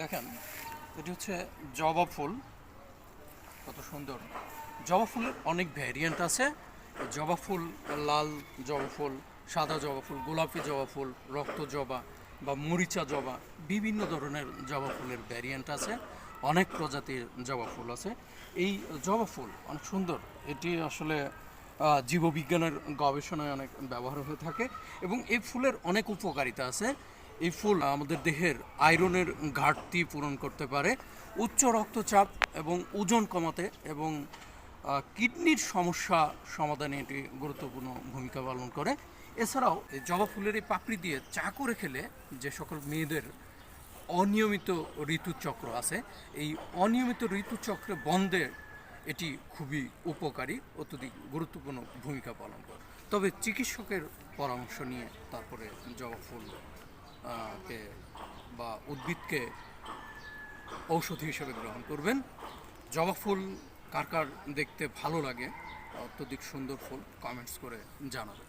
দেখেন, এটি হচ্ছে জবা ফুল। কত সুন্দর। জবা ফুলের অনেক ভ্যারিয়েন্ট আছে। জবা ফুল, লাল জবা ফুল, সাদা জবা ফুল, গোলাপি জবা ফুল, রক্ত জবা বা মরিচা জবা, বিভিন্ন ধরনের জবা ফুলের ভ্যারিয়েন্ট আছে। অনেক প্রজাতির জবা ফুল আছে। এই জবা ফুল অনেক সুন্দর। এটি আসলে জীববিজ্ঞানের গবেষণায় অনেক ব্যবহার হয়ে থাকে এবং এই ফুলের অনেক উপকারিতা আছে। এই ফুল আমাদের দেহের আয়রনের ঘাটতি পূরণ করতে পারে। উচ্চ রক্তচাপ এবং ওজন কমাতে এবং কিডনির সমস্যা সমাধানে এটি গুরুত্বপূর্ণ ভূমিকা পালন করে। এছাড়াও এই জবা ফুলের এই পাপড়ি দিয়ে চা করে খেলে যে সকল মেয়েদের অনিয়মিত ঋতুচক্র আছে, এই অনিয়মিত ঋতুচক্রে বন্ধে এটি খুবই উপকারী, অত্যধিক গুরুত্বপূর্ণ ভূমিকা পালন করে। তবে চিকিৎসকের পরামর্শ নিয়ে তারপরে জবা ফুল কে বা উদ্ভিদকে ঔষধি হিসেবে গ্রহণ করবেন। জবা ফুল কার কার দেখতে ভালো লাগে? অত্যধিক সুন্দর ফুল কমেন্টস করে জানাবেন।